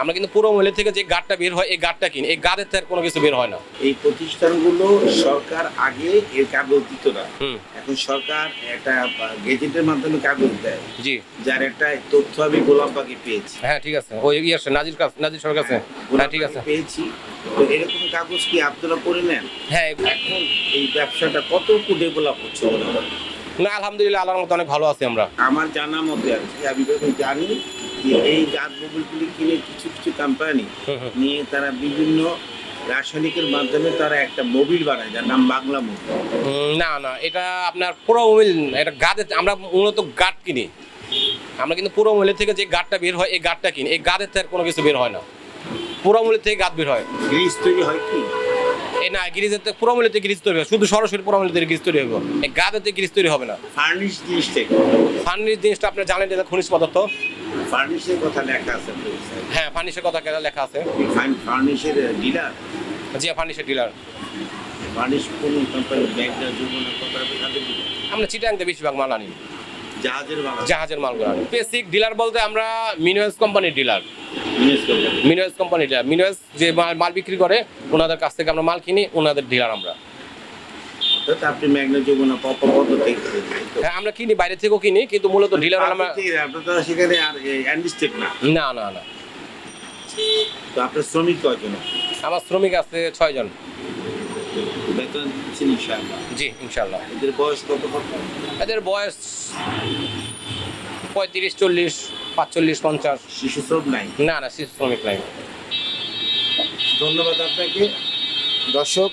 আমরা কিন্তু পুরো মহিলা থেকে যে গাড়টা বের হয় এই গাড়টা কিনি। এই গাড়ের থেকে কোনো কিছু বের হয় না। এই প্রতিষ্ঠানগুলো সরকার আগে এর কাগজ দিত না। এখন সরকার একটা গেজেটের মাধ্যমে কাগজ দেয়। জি। যার একটা তথ্য আমি গোলামবাগে পেয়েছি। হ্যাঁ ঠিক আছে। ওই ইয়ে নাজির কাছে নাজির সরকার কাছে। হ্যাঁ ঠিক আছে। পেয়েছি। তো এরকম কাগজ কি আপনারা করে নেন? হ্যাঁ। এখন এই ব্যবসাটা কতটুকু ডেভেলপ হচ্ছে না আলহামদুলিল্লাহ আল্লাহর মতো অনেক ভালো আছি আমরা। আমার জানা মতে আর কি আমি জানি এই জাত মোবিলগুলি কিনে কিছু কিছু কোম্পানি। নিয়ে তারা বিভিন্ন রাসায়নিকের মাধ্যমে তারা একটা মোবিল বানায় যার নাম বাংলা মোবিল না না এটা আপনার পুরো মোবিল এটা গাদের আমরা মূলত গাট কিনি। আমরা কিন্তু পুরো মহিলা থেকে যে গাটটা বের হয় এই গাটটা কিনি। এই গাদের থেকে আর কোনো কিছু বের হয় না। পুরো মহিলা থেকে গাত বের হয়। গ্রিজ তৈরি হয় কি? এই না গিরিজের থেকে পুরো মহিলাতে গিরিজ তৈরি হবে শুধু সরাসরি পুরো মহিলাতে গিরিজ তৈরি হবে। এই থেকে গ্রিজ তৈরি হবে না। ফার্নিশ জিনিসটাকে ফার্নিশ জিনিসটা আপনি জানেন এটা খনিজ পদার্থ। ফার্নিশের কথা লেখা আছে। হ্যাঁ ফার্নিশের কথা লেখা আছে? ফার্নিশের ডিলার জি ফার্নিশের ডিলার ফার্নিশ কোন কোম্পানি ব্যাগটা কোম্পানি আমরা চিটাংতে বেশিরভাগ মাল আনি। জাহাজের বাংলা জাহাজের মালগুলো আনি। বেসিক ডিলার বলতে আমরা মিনিওয়েস কোম্পানির ডিলার কোম্পানি কোম্পানির ডিলার মিনিওয়েস যে মাল মাল বিক্রি করে ওনাদের কাছ থেকে আমরা মাল কিনি ওনাদের ডিলার আমরা। অর্থাৎ আপনি ম্যাগনা যমুনা পপ থেকে হ্যাঁ আমরা কিনি বাইরে থেকেও কিনি কিন্তু মূলত ডিলার আমরা আপনি তো সেখানে আর অ্যান্ডিস্টেক না? না না না। তো আপনার শ্রমিক কয়জন? আমার শ্রমিক আছে ছয়জন। বেতন ইনশাআল্লাহ। জি ইনশাল্লাহ এদের বয়স কত কত এদের বয়স পঁয়ত্রিশ চল্লিশ পাঁচচল্লিশ পঞ্চাশ। শিশু শ্রম নাই? না না শিশু শ্রমিক নাই। ধন্যবাদ আপনাকে। দর্শক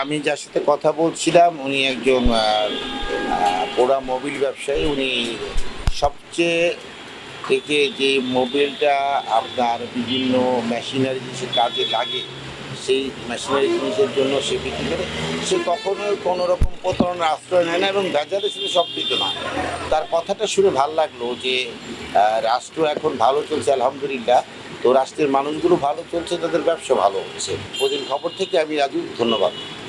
আমি যার সাথে কথা বলছিলাম, উনি একজন পোড়া মোবিল ব্যবসায়ী। উনি সবচেয়ে থেকে যে মোবিলটা আপনার বিভিন্ন মেশিনারি জিনিসের কাজে লাগে, সেই মেশিনারি জিনিসের জন্য সে বিক্রি করে, সে কখনোই কোনো রকম প্রতারণার আশ্রয় নেয় না এবং বাজারে শুধু সব সম্পৃক্ত না। তার কথাটা শুনে ভালো লাগল যে রাষ্ট্র এখন ভালো চলছে, আলহামদুলিল্লাহ। তো রাষ্ট্রের মানুষগুলো ভালো চলছে, তাদের ব্যবসা ভালো হচ্ছে। প্রতিদিন খবর থেকে আমি রাজু, ধন্যবাদ।